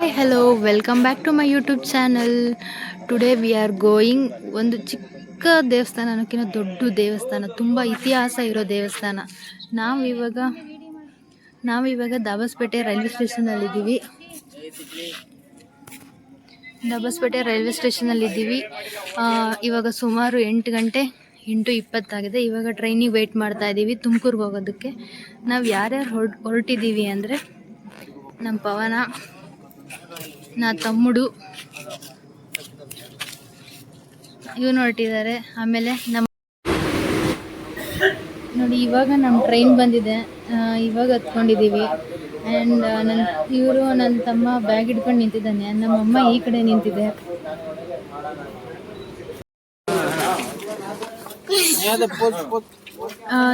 Hi hello welcome back to my YouTube channel today we are going ಒಂದು ಚಿಕ್ಕ ದೇವಸ್ಥಾನ ಅನ್ನೋಕ್ಕಿಂತ ದೊಡ್ಡ ದೇವಸ್ಥಾನ, ತುಂಬ ಇತಿಹಾಸ ಇರೋ ದೇವಸ್ಥಾನ. ನಾವು ನಾವಿವಾಗ ನಾವು ಇವಾಗ ದಾಬಸ್ಪೇಟೆ ರೈಲ್ವೆ ಸ್ಟೇಷನಲ್ಲಿದ್ದೀವಿ ದಾಬಸ್ಪೇಟೆ ರೈಲ್ವೆ ಸ್ಟೇಷನಲ್ಲಿದ್ದೀವಿ ಇವಾಗ ಸುಮಾರು ಎಂಟು ಗಂಟೆ, ಎಂಟು ಇಪ್ಪತ್ತಾಗಿದೆ ಇವಾಗ ಟ್ರೈನಿಗೆ ವೆಯ್ಟ್ ಮಾಡ್ತಾ ಇದ್ದೀವಿ ತುಮಕೂರ್ಗೆ ಹೋಗೋದಕ್ಕೆ. ನಾವು ಯಾರ್ಯಾರು ಹೊರ ಹೊರಟಿದ್ದೀವಿ ಅಂದರೆ ನಮ್ಮ ಪವನ ನಾ ತಮ್ಮಡು. ಇವ್ ಹೊರಟಿದ್ದಾರೆ ಆಮೇಲೆ ನಮ್ಮ ನೋಡಿ ಇವಾಗ ನಮ್ಮ ಟ್ರೈನ್ ಬಂದಿದೆ. ಇವಾಗ ಹತ್ಕೊಂಡಿದ್ದೀವಿ ಆ್ಯಂಡ್ ನನ್ನ ಇವರು ನನ್ನ ತಮ್ಮ ಬ್ಯಾಗ್ ಹಿಡ್ಕೊಂಡು ನಿಂತಿದ್ದಾನೆ. ನಮ್ಮಮ್ಮ ಈ ಕಡೆ ನಿಂತಿದೆ.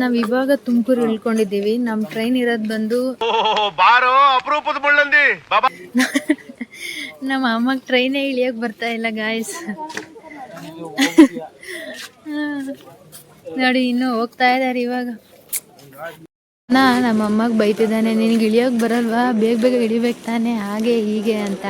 ನಾವು ಇವಾಗ ತುಮಕೂರು ಇಳ್ಕೊಂಡಿದ್ದೀವಿ ನಮ್ಮ ಟ್ರೈನ್ ಇರೋದ್ ಬಂದು ನಮ್ಮ ಅಮ್ಮಗೆ ಟ್ರೈನೇ ಇಳಿಯೋಕೆ ಬರ್ತಾ ಇಲ್ಲ ಗಾಯ್ಸ್ ನೋಡಿ, ಇನ್ನು ಹೋಗ್ತಾ ಇದ್ದಾರೆ ಇವಾಗ. ನಾ ನಮ್ಮ ಅಮ್ಮಗೆ ಬೈತಿದ್ದಾನೆ, ನಿನಗೆ ಇಳಿಯೋಕೆ ಬರಲ್ವಾ? ಬೇಗ ಬೇಗ ಇಳಿಬೇಕು ತಾನೆ, ಹಾಗೆ ಹೀಗೆ ಅಂತ.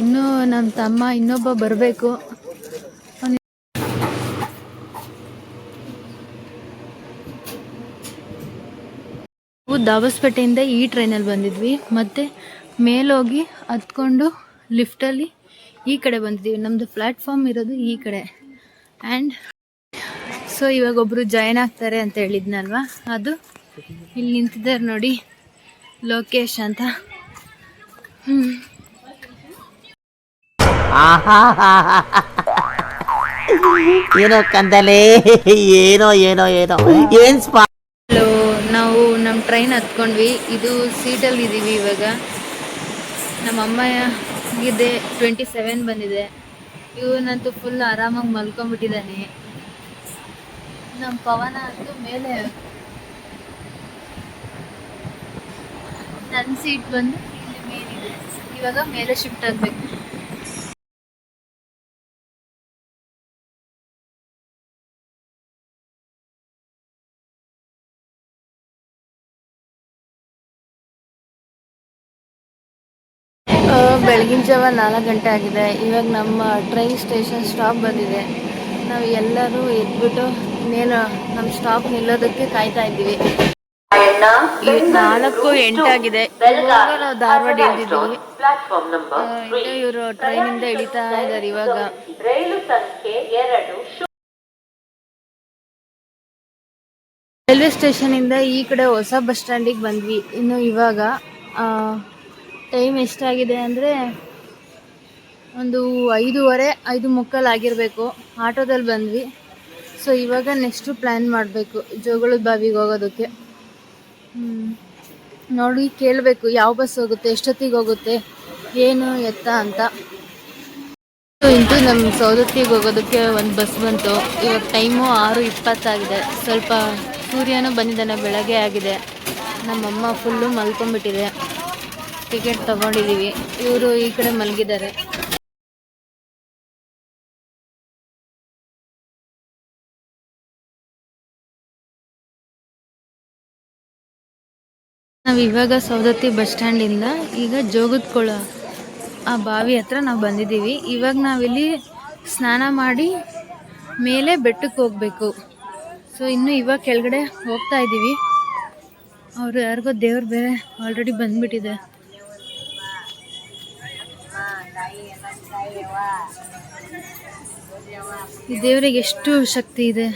ಇನ್ನೂ ನಮ್ಮ ತಮ್ಮ ಇನ್ನೊಬ್ಬ ಬರಬೇಕು. ದಾಬಸ್ಪೇಟೆಯಿಂದ ಈ ಟ್ರೈನಲ್ಲಿ ಬಂದಿದ್ವಿ. ಮತ್ತೆ ಮೇಲೋಗಿ ಹತ್ಕೊಂಡು ಲಿಫ್ಟಲ್ಲಿ ಈ ಕಡೆ ಬಂದಿದ್ದೀವಿ. ನಮ್ಮದು ಪ್ಲ್ಯಾಟ್ಫಾರ್ಮ್ ಇರೋದು ಈ ಕಡೆ. ಆ್ಯಂಡ್ ಸೊ ಇವಾಗ ಒಬ್ಬರು ಜಾಯ್ನ್ ಆಗ್ತಾರೆ ಅಂತ ಹೇಳಿದ್ನಲ್ವಾ? ಅದು ಇಲ್ಲಿ ನಿಂತಿದ್ದಾರೆ ನೋಡಿ ಲೋಕೇಶ್ ಅಂತ. ಏನೋ ಕಂದಲೇ. ಏನೋ ಏನೋ ಏನೋ. ಏನು ಸ್ಪಾ ನಾವು ನಮ್ಮ ಟ್ರೈನ್ ಹತ್ಕೊಂಡ್ವಿ. ಇದು ಸೀಟಲ್ಲಿ ಇದ್ದೀವಿ ಇವಾಗ. ನಮ್ಮ ಅಮ್ಮ ಇದೆ ಟ್ವೆಂಟಿ ಸೆವೆನ್ ಬಂದಿದೆ. ಇವನಂತೂ ಫುಲ್ ಆರಾಮಾಗಿ ಮಲ್ಕೊಂಡ್ಬಿಟ್ಟಿದ್ದಾನೆ. ನಮ್ಮ ಪವನ ಅಂತೂ ಮೇಲೆ ನನ್ನ ಸೀಟ್ ಬಂದು ಇಲ್ಲಿ ಮೇಲಿದೆ. ಇವಾಗ ಮೇಲೆ ಶಿಫ್ಟ್ ಆಗಬೇಕು. ಜಾವ ನಾಲ್ಕು ಗಂಟೆ ಆಗಿದೆ. ಇವಾಗ ನಮ್ಮ ಟ್ರೈನ್ ಸ್ಟೇಷನ್ ಸ್ಟಾಪ್ ಬಂದಿದೆ. ನಾವು ಎಲ್ಲರೂ ಎದ್ಬಿಟ್ಟು ಇನ್ನೇನು ನಮ್ಮ ಸ್ಟಾಪ್ ನಿಲ್ಲೋದಕ್ಕೆ ಕಾಯ್ತಾ ಇದ್ದೀವಿ. ನಾಲ್ಕು ಎಂಟಾಗಿದೆ ಇವಾಗ ನಾವು ಧಾರವಾಡ ಇಳಿದಿದ್ದೀವಿ. ಇವರು ಟ್ರೈನಿಂದ ಇಳಿತಾ ಇದ್ದಾರೆ ಇವಾಗ. ರೈಲ್ವೆ ಸ್ಟೇಷನ್ ಇಂದ ಈ ಕಡೆ ಹೊಸ ಬಸ್ ಸ್ಟ್ಯಾಂಡಿಗೆ ಬಂದ್ವಿ. ಇನ್ನು ಇವಾಗ ಟೈಮ್ ಎಷ್ಟಾಗಿದೆ ಅಂದರೆ ಒಂದು ಐದೂವರೆ, ಐದು ಮುಕ್ಕಾಲು ಆಗಿರಬೇಕು. ಆಟೋದಲ್ಲಿ ಬಂದ್ವಿ. ಸೊ ಇವಾಗ ನೆಕ್ಸ್ಟು ಪ್ಲ್ಯಾನ್ ಮಾಡಬೇಕು. ಜೋಗಳದ ಬಾವಿಗೆ ಹೋಗೋದಕ್ಕೆ. ನೋಡಿ, ಕೇಳಬೇಕು. ಯಾವ ಬಸ್ ಹೋಗುತ್ತೆ, ಎಷ್ಟೊತ್ತಿಗೆ ಹೋಗುತ್ತೆ, ಏನು ಎತ್ತ ಅಂತ. ಸೊ ನಮ್ಮ ಸೌದತ್ತಿಗೆ ಹೋಗೋದಕ್ಕೆ ಒಂದು ಬಸ್ ಬಂತು. ಇವಾಗ ಟೈಮು ಆರು ಇಪ್ಪತ್ತಾಗಿದೆ. ಸ್ವಲ್ಪ ಸೂರ್ಯನೂ ಬಂದಿದ್ದಾನೆ, ಬೆಳಗ್ಗೆ ಆಗಿದೆ. ನಮ್ಮಮ್ಮ ಫುಲ್ಲು ಮಲ್ಕೊಂಡ್ಬಿಟ್ಟಿದೆ. ಟಿಕೆಟ್ ತೊಗೊಂಡಿದ್ದೀವಿ ಇವರು ಈ ಕಡೆ ಮಲಗಿದ್ದಾರೆ. ನಾವು ಇವಾಗ ಸೌದತ್ತಿ ಬಸ್ ಸ್ಟ್ಯಾಂಡಿಂದ ಈಗ ಜೋಗದ್ಕೊಳ ಆ ಬಾವಿ ಹತ್ರ ನಾವು ಬಂದಿದ್ದೀವಿ. ಇವಾಗ ನಾವಿಲ್ಲಿ ಸ್ನಾನ ಮಾಡಿ ಮೇಲೆ ಬೆಟ್ಟಕ್ಕೆ ಹೋಗಬೇಕು. ಸೊ ಇನ್ನು ಇವಾಗ ಕೆಳಗಡೆ ಹೋಗ್ತಾ ಇದ್ದೀವಿ. ಅವರು ಯಾರಿಗೋ ದೇವ್ರು ಬೇರೆ ಆಲ್ರೆಡಿ ಬಂದ್ಬಿಟ್ಟಿದೆ. ಈ ದೇವರಿಗೆ ಎಷ್ಟು ಶಕ್ತಿ ಇದೆ.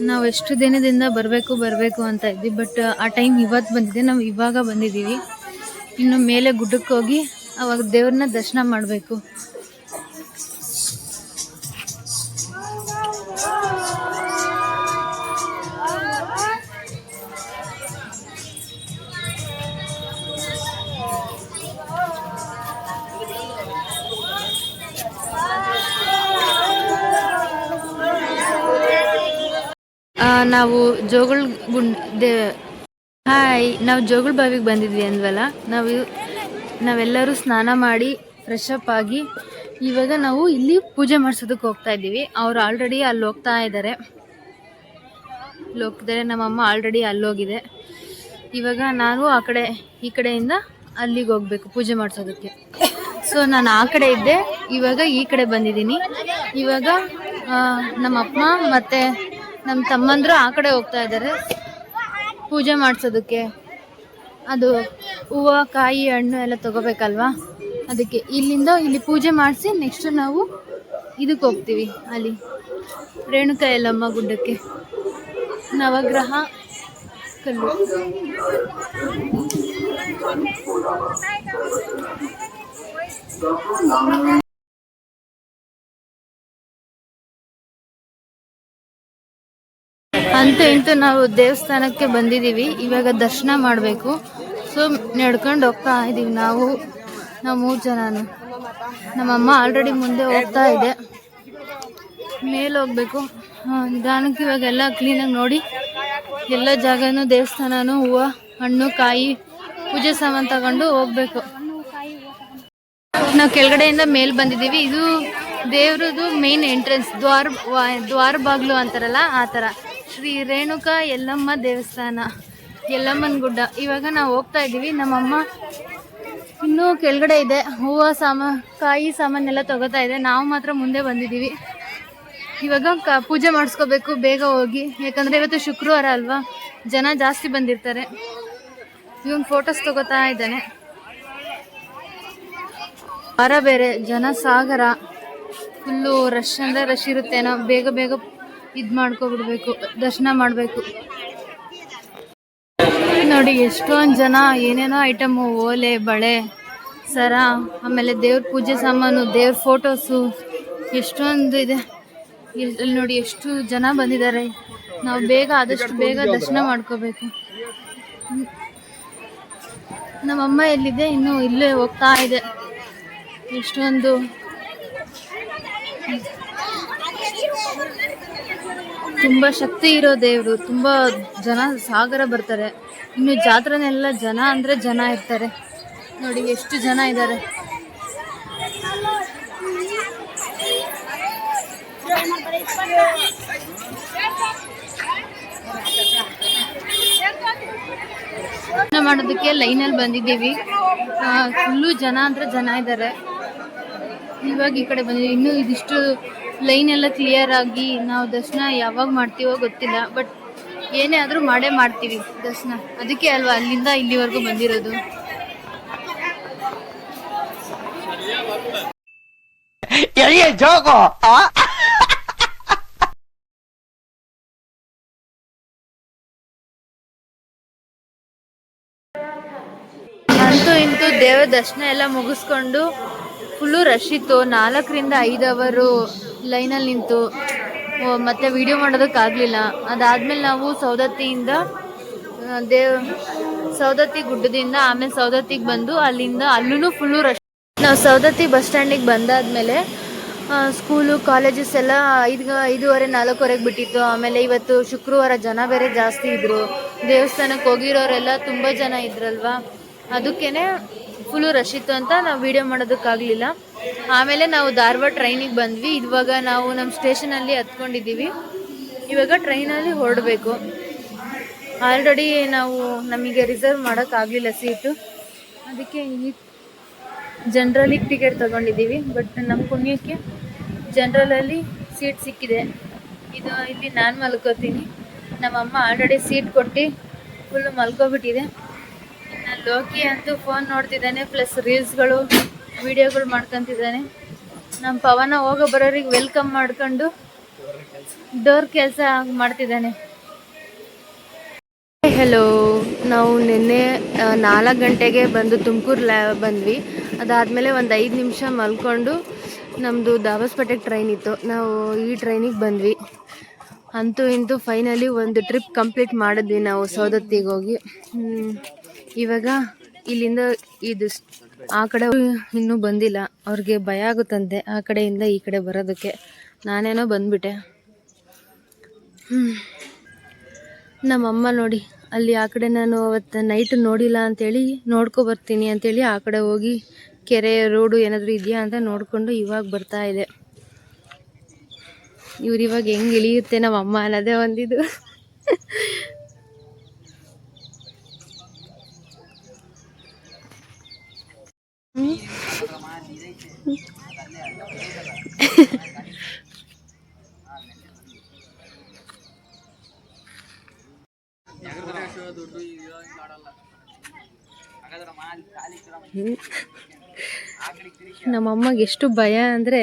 ನಾವು ಎಷ್ಟು ದಿನದಿಂದ ಬರಬೇಕು ಬರಬೇಕು ಅಂತ ಇದ್ವಿ. ಬಟ್ ಆ ಟೈಮ್ ಇವತ್ತು ಬಂದಿದೆ. ನಾವು ಇವಾಗ ಬಂದಿದ್ದೀವಿ. ಇನ್ನು ಮೇಲೆ ಗುಡ್ಡಕ್ಕೆ ಹೋಗಿ ಅವಾಗ ದೇವ್ರನ್ನ ದರ್ಶನ ಮಾಡಬೇಕು. ನಾವು ಜೋಗಳ ಗುಂಡ್ ಹಾಯ್, ನಾವು ಜೋಗಳ ಬಾವಿಗೆ ಬಂದಿದ್ವಿ ಅಂದ್ವಲ್ಲ, ನಾವು ನಾವೆಲ್ಲರೂ ಸ್ನಾನ ಮಾಡಿ ಫ್ರೆಶ್ ಅಪ್ ಆಗಿ ಇವಾಗ ನಾವು ಇಲ್ಲಿ ಪೂಜೆ ಮಾಡಿಸೋದಕ್ಕೆ ಹೋಗ್ತಾ ಇದ್ದೀವಿ. ಅವ್ರು ಆಲ್ರೆಡಿ ಅಲ್ಲಿ ಹೋಗ್ತಾ ಇದ್ದಾರೆ ಅಲ್ಲಿ ಹೋಗ್ತಿದ್ದಾರೆ ನಮ್ಮಮ್ಮ ಆಲ್ರೆಡಿ ಅಲ್ಲೋಗಿದೆ ಇವಾಗ ನಾನು ಆ ಕಡೆ, ಈ ಕಡೆಯಿಂದ ಅಲ್ಲಿಗೆ ಹೋಗ್ಬೇಕು ಪೂಜೆ ಮಾಡಿಸೋದಕ್ಕೆ. ಸೊ ನಾನು ಆ ಕಡೆ ಇದ್ದೆ, ಇವಾಗ ಈ ಕಡೆ ಬಂದಿದ್ದೀನಿ. ಇವಾಗ ನಮ್ಮ ಅಪ್ಪ ಮತ್ತು ನಮ್ಮ ತಮ್ಮಂದರು ಆ ಕಡೆ ಹೋಗ್ತಾ ಇದ್ದಾರೆ ಪೂಜೆ ಮಾಡಿಸೋದಕ್ಕೆ. ಅದು ಹೂವು, ಕಾಯಿ, ಹಣ್ಣು ಎಲ್ಲ ತಗೋಬೇಕಲ್ವಾ? ಅದಕ್ಕೆ ಇಲ್ಲಿಂದ ಇಲ್ಲಿ ಪೂಜೆ ಮಾಡಿಸಿ ನೆಕ್ಸ್ಟ್ ನಾವು ಇದಕ್ಕೆ ಹೋಗ್ತೀವಿ ಅಲ್ಲಿ. ರೇಣುಕಾ ಯಲ್ಲಮ್ಮ ಗುಡ್ಡಕ್ಕೆ. ನವಗ್ರಹ ಕಲ್ಲು. ಅಂತೂ ನಾವು ದೇವಸ್ಥಾನಕ್ಕೆ ಬಂದಿದ್ದೀವಿ. ಇವಾಗ ದರ್ಶನ ಮಾಡಬೇಕು. ಸೊ ನಡ್ಕೊಂಡು ಹೋಗ್ತಾ ಇದ್ದೀವಿ ನಾವು ನಾವು ಮೂರು ಜನನು. ನಮ್ಮಮ್ಮ ಆಲ್ರೆಡಿ ಮುಂದೆ ಹೋಗ್ತಾ ಇದೆ. ಮೇಲೆ ಹೋಗ್ಬೇಕು. ನಿಧಾನಕ್ಕೆ ಇವಾಗ ಎಲ್ಲ ಕ್ಲೀನಾಗಿ ನೋಡಿ. ಎಲ್ಲ ಜಾಗನೂ, ದೇವಸ್ಥಾನನೂ, ಹೂವು, ಹಣ್ಣು, ಕಾಯಿ, ಪೂಜೆ ಸಾಮಾನು ತಗೊಂಡು ಹೋಗ್ಬೇಕು. ನಾವು ಕೆಳಗಡೆಯಿಂದ ಮೇಲೆ ಬಂದಿದ್ದೀವಿ. ಇದು ದೇವ್ರದ್ದು ಮೇನ್ ಎಂಟ್ರೆನ್ಸ್ ದ್ವಾರ ದ್ವಾರ ಬಾಗ್ಲು ಅಂತಾರಲ್ಲ, ಆ ಥರ ಶ್ರೀ ರೇಣುಕಾ ಯಲ್ಲಮ್ಮ ದೇವಸ್ಥಾನ, ಯಲ್ಲಮ್ಮನ ಗುಡ್ಡ. ಇವಾಗ ನಾವು ಹೋಗ್ತಾ ಇದ್ದೀವಿ. ನಮ್ಮಮ್ಮ ಇನ್ನೂ ಕೆಳಗಡೆ ಇದೆ. ಹೂವು ಸಾಮ, ಕಾಯಿ ಸಾಮಾನೆಲ್ಲ ತಗೋತಾ ಇದೆ. ನಾವು ಮಾತ್ರ ಮುಂದೆ ಬಂದಿದ್ದೀವಿ. ಇವಾಗ ಕ, ಪೂಜೆ ಮಾಡಿಸ್ಕೋಬೇಕು ಬೇಗ ಹೋಗಿ. ಯಾಕಂದರೆ ಇವತ್ತು ಶುಕ್ರವಾರ ಅಲ್ವಾ? ಜನ ಜಾಸ್ತಿ ಬಂದಿರ್ತಾರೆ. ಇವನ್ ಫೋಟೋಸ್ ತಗೋತಾ ಇದ್ದಾನೆ. ವಾರ ಬೇರೆ. ಜನ ಸಾಗರ. ಫುಲ್ಲು ರಶ್ ಅಂದರೆ ರಶ್ ಇರುತ್ತೇನೋ. ಬೇಗ ಬೇಗ ಇದು ಮಾಡ್ಕೊಬಿಡ್ಬೇಕು, ದರ್ಶನ ಮಾಡಬೇಕು. ನೋಡಿ, ಎಷ್ಟೊಂದು ಜನ ಏನೇನೋ ಐಟಮು ಓಲೆ, ಬಳೆ, ಸರ, ಆಮೇಲೆ ದೇವ್ರ ಪೂಜೆ ಸಾಮಾನು, ದೇವ್ರ ಫೋಟೋಸು ಎಷ್ಟೊಂದು ಇದೆ. ಇಲ್ಲಿ ನೋಡಿ, ಎಷ್ಟು ಜನ ಬಂದಿದ್ದಾರೆ. ನಾವು ಬೇಗ ಆದಷ್ಟು ಬೇಗ ದರ್ಶನ ಮಾಡ್ಕೋಬೇಕು. ನಮ್ಮಮ್ಮ ಎಲ್ಲಿದೆ? ಇನ್ನು ಇಲ್ಲೇ ಹೋಗ್ತಾ ಇದೆ. ಎಷ್ಟೊಂದು ತುಂಬಾ ಶಕ್ತಿ ಇರೋ ದೇವರು, ತುಂಬಾ ಜನ ಸಾಗರ ಬರ್ತಾರೆ. ಇನ್ನು ಜಾತ್ರೆನೆಲ್ಲ ಜನ ಅಂದ್ರೆ ಜನ ಇರ್ತಾರೆ. ನೋಡಿ ಎಷ್ಟು ಜನ ಇದ್ದಾರೆ ಮಾಡೋದಕ್ಕೆ ಲೈನಲ್ಲಿ ಬಂದಿದ್ದೀವಿ. ಫುಲ್ಲು ಜನ ಅಂದ್ರೆ ಜನ ಇದ್ದಾರೆ ಇವಾಗ ಈ ಕಡೆ ಬಂದಿದ್ದೀವಿ. ಇನ್ನೂ ಇದಿಷ್ಟು ಲೈನ್ ಎಲ್ಲ ಕ್ಲಿಯರ್ ಆಗಿ ನಾವು ದರ್ಶನ ಯಾವಾಗ ಮಾಡ್ತೀವೋ ಗೊತ್ತಿಲ್ಲ ಬಟ್ ಏನೇ ಆದರೂ ಮಾಡೇ ಮಾಡ್ತೀವಿ ದರ್ಶನ. ಅದಕ್ಕೆ ಅಲ್ವಾ ಅಲ್ಲಿಂದ ಇಲ್ಲಿವರೆಗೂ ಬಂದಿರೋದು? ಅಂತೂ ಇಂತೂ ದೇವರ ದರ್ಶನ ಎಲ್ಲ ಮುಗಿಸ್ಕೊಂಡು ಫುಲ್ಲು ರಶ್ ಇತ್ತು. ನಾಲ್ಕರಿಂದ ಐದು ಅವರು ಲೈನಲ್ಲಿ ನಿಂತು ಮತ್ತೆ ವಿಡಿಯೋ ಮಾಡೋದಕ್ಕಾಗಲಿಲ್ಲ. ಅದಾದ್ಮೇಲೆ ನಾವು ಸೌದತ್ತಿಯಿಂದ ದೇವ್ ಸೌದತ್ತಿ ಗುಡ್ಡದಿಂದ ಆಮೇಲೆ ಸೌದತ್ತಿಗೆ ಬಂದು ಅಲ್ಲಿಂದ ಅಲ್ಲೂ ಫುಲ್ಲು ರಶ್ ನಾವು ಸೌದತ್ತಿ ಬಸ್ ಸ್ಟ್ಯಾಂಡಿಗೆ ಬಂದಾದ್ಮೇಲೆ ಸ್ಕೂಲು ಕಾಲೇಜಸ್ ಎಲ್ಲ ಐದು ಐದೂವರೆ, ನಾಲ್ಕುವರೆಗೆ ಬಿಟ್ಟಿತ್ತು. ಆಮೇಲೆ ಇವತ್ತು ಶುಕ್ರವಾರ ಜನ ಬೇರೆ ಜಾಸ್ತಿ ಇದ್ರು. ದೇವಸ್ಥಾನಕ್ಕೆ ಹೋಗಿರೋರೆಲ್ಲ ತುಂಬ ಜನ ಇದ್ರಲ್ವಾ? ಅದಕ್ಕೇನೆ ಫುಲ್ಲು ರಶ್ ಇತ್ತು ಅಂತ ನಾವು ವಿಡಿಯೋ ಮಾಡೋದಕ್ಕಾಗಲಿಲ್ಲ. ಆಮೇಲೆ ನಾವು ಧಾರವಾಡ ಟ್ರೈನಿಗೆ ಬಂದ್ವಿ. ಇವಾಗ ನಾವು ನಮ್ಮ ಸ್ಟೇಷನಲ್ಲಿ ಹತ್ಕೊಂಡಿದ್ದೀವಿ. ಇವಾಗ ಟ್ರೈನಲ್ಲಿ ಹೊರಡಬೇಕು. ಆಲ್ರೆಡಿ ನಾವು ನಮಗೆ ರಿಸರ್ವ್ ಮಾಡೋಕ್ಕಾಗಲಿಲ್ಲ ಸೀಟು ಅದಕ್ಕೆ ಈ ಜನ್ರಲಿಗೆ ಟಿಕೆಟ್ ತಗೊಂಡಿದ್ದೀವಿ. ಬಟ್ ನಮ್ಮ ಪುಣ್ಯಕ್ಕೆ ಜನರಲಲ್ಲಿ ಸೀಟ್ ಸಿಕ್ಕಿದೆ. ಇದು ಇಲ್ಲಿ ನಾನು ಮಲ್ಕೋತೀನಿ. ನಮ್ಮಮ್ಮ ಆಲ್ರೆಡಿ ಸೀಟ್ ಕೊಟ್ಟು ಫುಲ್ಲು ಮಲ್ಕೊಬಿಟ್ಟಿದೆ. ಲೋಕಿ ಅಂತೂ ಫೋನ್ ನೋಡ್ತಿದ್ದಾನೆ ಪ್ಲಸ್ ರೀಲ್ಸ್ಗಳು ವಿಡಿಯೋಗಳು ಮಾಡ್ಕೊತಿದ್ದಾನೆ. ನಮ್ಮ ಪವನ ಹೋಗೋ ಬರೋರಿಗೆ ವೆಲ್ಕಮ್ ಮಾಡ್ಕೊಂಡು ಡೋರ್ ಕೆಲಸ ಮಾಡ್ತಿದ್ದಾನೆ. ಹೆಲೋ ನಾವು ನಿನ್ನೆ ನಾಲ್ಕು ಗಂಟೆಗೆ ಬಂದು ತುಮಕೂರು ಲ್ಯಾ ಬಂದ್ವಿ. ಅದಾದಮೇಲೆ ಒಂದು ಐದು ನಿಮಿಷ ಮಲ್ಕೊಂಡು ನಮ್ಮದು ದಾಬಸ್ಪೇಟೆಗೆ ಟ್ರೈನ್ ಇತ್ತು. ನಾವು ಈ ಟ್ರೈನಿಗೆ ಬಂದ್ವಿ. ಅಂತೂ ಇಂತೂ ಫೈನಲಿ ಒಂದು ಟ್ರಿಪ್ ಕಂಪ್ಲೀಟ್ ಮಾಡಿದ್ವಿ ನಾವು ಸೌದತ್ತಿಗೆ ಹೋಗಿ. ಇವಾಗ ಇಲ್ಲಿಂದ ಇದು ಆ ಕಡೆ ಇನ್ನೂ ಬಂದಿಲ್ಲ. ಅವ್ರಿಗೆ ಭಯ ಆಗುತ್ತಂತೆ. ಆ ಕಡೆಯಿಂದ ಈ ಕಡೆ ಬರೋದಕ್ಕೆ. ನಾನೇನೋ ಬಂದ್ಬಿಟ್ಟೆ. ನಮ್ಮಮ್ಮ ನೋಡಿ, ಅಲ್ಲಿ ಆ ಕಡೆ ನಾನು ಅವತ್ತು ನೈಟ್ ನೋಡಿಲ್ಲ ಅಂತೇಳಿ ನೋಡ್ಕೊ ಬರ್ತೀನಿ ಅಂತೇಳಿ ಆ ಕಡೆ ಹೋಗಿ ಕೆರೆ ರೋಡು ಏನಾದರೂ ಇದೆಯಾ ಅಂತ ನೋಡಿಕೊಂಡು ಇವಾಗ ಬರ್ತಾ ಇದೆ. ಇವ್ರು ಇವಾಗ ಹೆಂಗೆ ಇಳಿಯುತ್ತೆ ನಮ್ಮಮ್ಮ ಅನ್ನೋದೇ ಒಂದಿದು. ನಮ್ಮಮ್ಮಗೆ ಎಷ್ಟು ಭಯ ಅಂದರೆ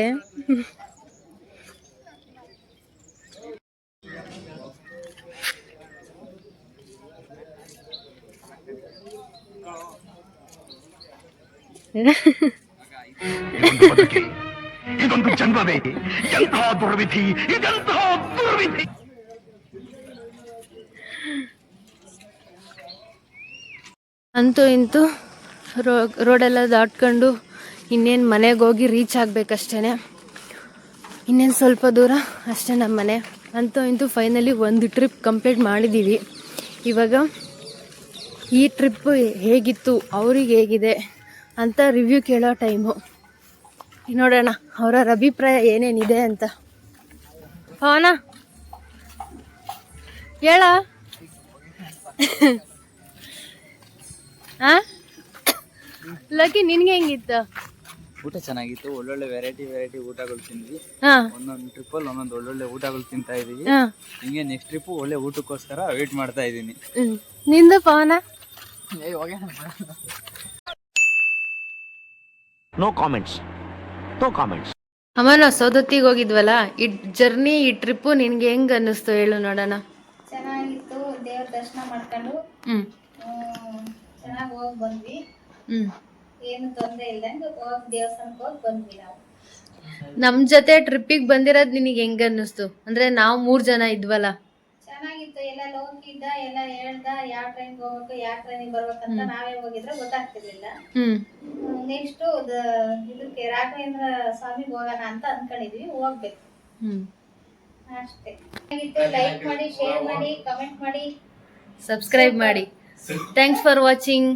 ಇದೊಂದು ಜನ್ಮವೇ, ಎಂತಹ ದುರ್ವಿಧಿ, ಇದೆಂತಹ ದುರ್ವಿಧಿ? ಅಂತೂ ಇಂತೂ ರೋ, ರೋಡೆಲ್ಲ ದಾಟ್ಕೊಂಡು ಇನ್ನೇನು ಮನೆಗೆ ಹೋಗಿ ರೀಚ್ ಆಗಬೇಕಷ್ಟೇ ಇನ್ನೇನು ಸ್ವಲ್ಪ ದೂರ ಅಷ್ಟೇ ನಮ್ಮ ಮನೆ. ಅಂತೂ ಇಂತೂ ಫೈನಲಿ ಒಂದು ಟ್ರಿಪ್ ಕಂಪ್ಲೀಟ್ ಮಾಡಿದ್ದೀವಿ ಇವಾಗ ಈ ಟ್ರಿಪ್ಪು ಹೇಗಿತ್ತು, ಅವ್ರಿಗೆ ಹೇಗಿದೆ ಅಂತ ರಿವ್ಯೂ ಕೇಳೋ ಟೈಮು. ನೋಡೋಣ ಅವರ ಅಭಿಪ್ರಾಯ ಏನೇನಿದೆ ಅಂತ. ಪವನ? ಹೇಳ. ಆ? ಲಕ್ಕಿ ನಿನ್ಗೆ ಹೆಂಗಿತ್ತು? ಊಟ ಚೆನ್ನಾಗಿತ್ತು. ಒಳ್ಳೊಳ್ಳೆ ವೆರೈಟಿ ವೆರೈಟಿ ಊಟಗಳು ತಿಂದ್ವಿ. ಹಾ. ಒಂದೊಂದು ಟ್ರಿಪ್ಪಲ್ಲಿ ಒಂದೊಂದು ಒಳ್ಳೊಳ್ಳೆ ಊಟಗಳು ತಿಂತಾ ಇದೀವಿ ಹಿಂಗೆ ನೆಕ್ಸ್ಟ್ ಟ್ರಿಪ್ ಒಳ್ಳೆ ಊಟಕ್ಕೋಸ್ಕರ ವೇಟ್ ಮಾಡ್ತಾ ಇದ್ದೀನಿ. ಹ್ಮ್. ನಿಂದು Pavana? No comments no comments ಅಮ್ಮ ನಾವು ಸೌದತ್ತಿಗೆ ಹೋಗಿದ್ವಲ್ಲ ಈ ಜರ್ನಿ ಈ ಟ್ರಿಪ್ಪು ನಿನ್ಗೆ ಹೆಂಗ್ ಅನ್ನಿಸ್ತು ಹೇಳು ನೋಡೋಣ. ಚೆನ್ನಾಗಿತ್ತು ದೇವ್ರ ದರ್ಶನ ಮಾಡ್ಕೊಂಡು. ಹ್ಮ್. ಚೆನ್ನಾಗಿ ಹೋಗಿ ಬಂದ್ವಿ. ಹ್ಮ್. ಏನು ತೊಂದರೆ ಇಲ್ಲ ಹೋಗಿ ದೇವಸ್ಥಾನಕ್ಕೆ ಹೋಗಿ ಬಂದ್ವಿ ನಾವು. ನಮ್ ಜೊತೆ ಟ್ರಿಪ್ಪಿಗೆ ಬಂದಿರೋದ್ ನಿನಗೆ ಹೆಂಗ್ ಅನ್ನಿಸ್ತು? ಅಂದ್ರೆ ನಾವು ಮೂರ್ ಜನ ಇದ್ವಲ್ಲ ಚೆನ್ನಾಗಿತ್ತು ಎಲ್ಲ ಲೋಕಿದ್ದ ಎಲ್ಲ ಹೇಳ್ದ ಯಾವ ಟ್ರೈನ್ ಹೋಗ್ಬೇಕು ಯಾವ ಟ್ರೈನ್ ಬರ್ಬೇಕಂತ ನಾವೇ ಹೋಗಿದ್ರೆ ಗೊತ್ತಾಗ್ತಿರ್ಲಿಲ್ಲ. ನೆಕ್ಸ್ಟ್ ಇದಕ್ಕೆ ರಾಘವೇಂದ್ರ ಸ್ವಾಮಿ ಹೋಗೋಣ ಅಂತ ಅನ್ಕೊಂಡಿದ್ವಿ ಹೋಗ್ಬೇಕು. ಹ್ಮ್. ಅಷ್ಟೇ. ಚೆನ್ನಾಗಿತ್ತು ಲೈಕ್ ಮಾಡಿ ಶೇರ್ ಮಾಡಿ ಕಮೆಂಟ್ ಮಾಡಿ. ಸಬ್ಸ್ಕ್ರೈಬ್ ಮಾಡಿ. Thanks for watching